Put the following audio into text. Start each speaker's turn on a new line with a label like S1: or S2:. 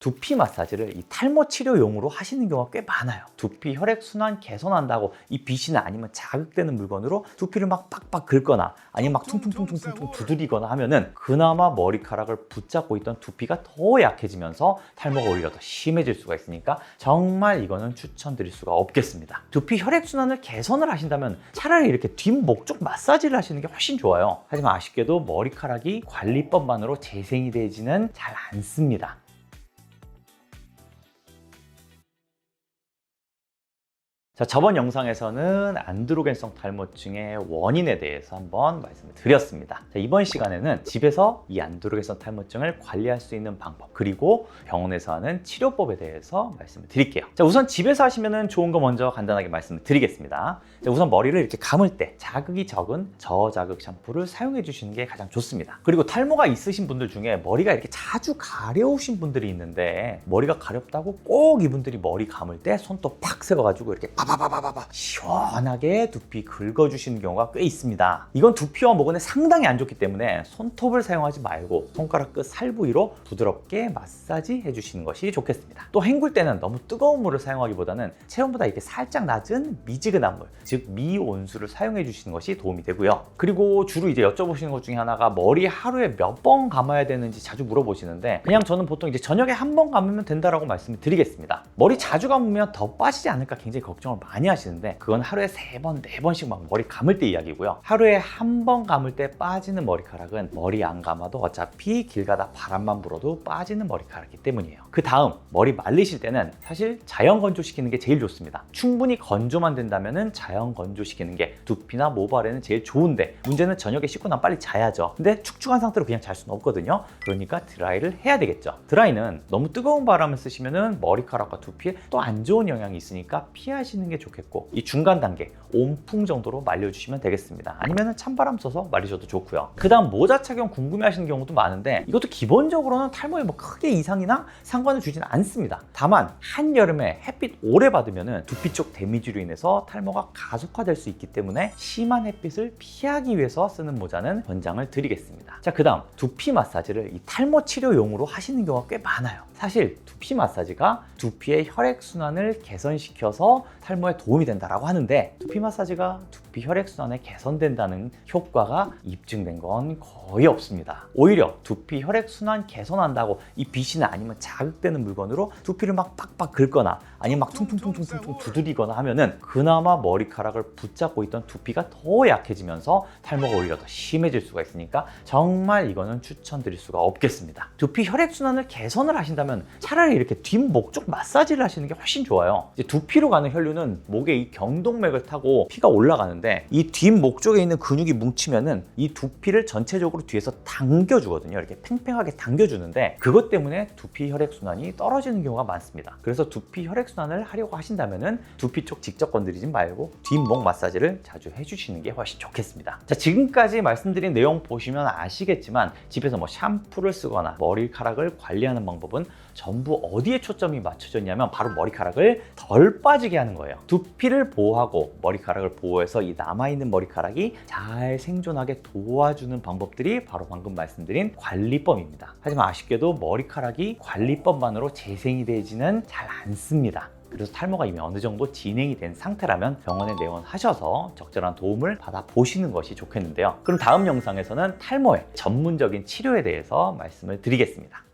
S1: 두피 마사지를 이 탈모 치료용으로 하시는 경우가 꽤 많아요. 두피 혈액 순환 개선한다고 이 빗이나 아니면 자극되는 물건으로 두피를 막 빡빡 긁거나 아니면 막 퉁퉁퉁퉁퉁 두드리거나 하면은 그나마 머리카락을 붙잡고 있던 두피가 더 약해지면서 탈모가 오히려 더 심해질 수가 있으니까 정말 이거는 추천드릴 수가 없겠습니다. 두피 혈액 순환을 개선을 하신다면 차라리 이렇게 뒷목 쪽 마사지를 하시는 게 훨씬 좋아요. 하지만 아쉽게도 머리카락이 관리법만으로 재생이 되지는 잘 않습니다. 자, 저번 영상에서는 안드로겐성 탈모증의 원인에 대해서 한번 말씀을 드렸습니다. 자, 이번 시간에는 집에서 이 안드로겐성 탈모증을 관리할 수 있는 방법, 그리고 병원에서 하는 치료법에 대해서 말씀을 드릴게요. 자, 우선 집에서 하시면 좋은 거 먼저 간단하게 말씀을 드리겠습니다. 자, 우선 머리를 이렇게 감을 때 자극이 적은 저자극 샴푸를 사용해 주시는 게 가장 좋습니다. 그리고 탈모가 있으신 분들 중에 머리가 이렇게 자주 가려우신 분들이 있는데 머리가 가렵다고 꼭 이분들이 머리 감을 때 손톱 팍 세워가지고 이렇게 바바바바바바 시원하게 두피 긁어주시는 경우가 꽤 있습니다. 이건 두피와 모근에 상당히 안 좋기 때문에 손톱을 사용하지 말고 손가락 끝 살 부위로 부드럽게 마사지 해주시는 것이 좋겠습니다. 또 헹굴 때는 너무 뜨거운 물을 사용하기보다는 체온보다 이렇게 살짝 낮은 미지근한 물, 즉 미온수를 사용해 주시는 것이 도움이 되고요. 그리고 주로 이제 여쭤보시는 것 중에 하나가 머리 하루에 몇 번 감아야 되는지 자주 물어보시는데 그냥 저는 보통 이제 저녁에 한 번 감으면 된다라고 말씀을 드리겠습니다. 머리 자주 감으면 더 빠지지 않을까 굉장히 걱정을 많이 하시는데 그건 하루에 세 번, 네 번씩 막 머리 감을 때 이야기고요. 하루에 한 번 감을 때 빠지는 머리카락은 머리 안 감아도 어차피 길 가다 바람만 불어도 빠지는 머리카락이기 때문이에요. 그 다음 머리 말리실 때는 사실 자연 건조시키는 게 제일 좋습니다. 충분히 건조만 된다면은 자연 건조시키는 게 두피나 모발에는 제일 좋은데 문제는 저녁에 씻고 나면 빨리 자야죠. 근데 축축한 상태로 그냥 잘 수는 없거든요. 그러니까 드라이를 해야 되겠죠. 드라이는 너무 뜨거운 바람을 쓰시면은 머리카락과 두피에 또 안 좋은 영향이 있으니까 피하시는 게 좋겠고 이 중간 단계 온풍 정도로 말려주시면 되겠습니다. 아니면은 찬바람 써서 말리셔도 좋고요. 그 다음 모자 착용 궁금해 하시는 경우도 많은데 이것도 기본적으로는 탈모에 뭐 크게 이상이나 상관을 주지는 않습니다. 다만 한여름에 햇빛 오래 받으면은 두피 쪽 데미지로 인해서 탈모가 가속화될 수 있기 때문에 심한 햇빛을 피하기 위해서 쓰는 모자는 권장을 드리겠습니다. 자, 그 다음 두피 마사지를 이 탈모 치료용으로 하시는 경우가 꽤 많아요. 사실 두피 마사지가 두피의 혈액 순환을 개선시켜서 탈모에 도움이 된다라고 하는데 두피 마사지가 두피 혈액 순환에 개선된다는 효과가 입증된 건 거의 없습니다. 오히려 두피 혈액 순환 개선한다고 이 빗이나 아니면 자극되는 물건으로 두피를 막 빡빡 긁거나 아니면 막 퉁퉁퉁퉁퉁 두드리거나 하면은 그나마 머리카락을 붙잡고 있던 두피가 더 약해지면서 탈모가 오히려 더 심해질 수가 있으니까 정말 이거는 추천드릴 수가 없겠습니다. 두피 혈액 순환을 개선을 하신다면 차라리 이렇게 뒷목 쪽 마사지를 하시는 게 훨씬 좋아요. 두피로 가는 혈류는 목에 이 경동맥을 타고 피가 올라가는데 이 뒷목 쪽에 있는 근육이 뭉치면은 이 두피를 전체적으로 뒤에서 당겨주거든요. 이렇게 팽팽하게 당겨주는데 그것 때문에 두피 혈액 순환이 떨어지는 경우가 많습니다. 그래서 두피 혈액 순환을 하려고 하신다면은 두피 쪽 직접 건드리지 말고 뒷목 마사지를 자주 해주시는 게 훨씬 좋겠습니다. 자 지금까지 말씀드린 내용 보시면 아시겠지만 집에서 뭐 샴푸를 쓰거나 머리카락을 관리하는 방법은 전부 어디에 초점이 맞춰졌냐면 바로 머리카락을 덜 빠지게 하는 거예요. 두피를 보호하고 머리카락을 보호해서 이 남아있는 머리카락이 잘 생존하게 도와주는 방법들이 바로 방금 말씀드린 관리법입니다. 하지만 아쉽게도 머리카락이 관리법만으로 재생이 되지는 잘 않습니다. 그래서 탈모가 이미 어느 정도 진행이 된 상태라면 병원에 내원하셔서 적절한 도움을 받아 보시는 것이 좋겠는데요. 그럼 다음 영상에서는 탈모의 전문적인 치료에 대해서 말씀을 드리겠습니다.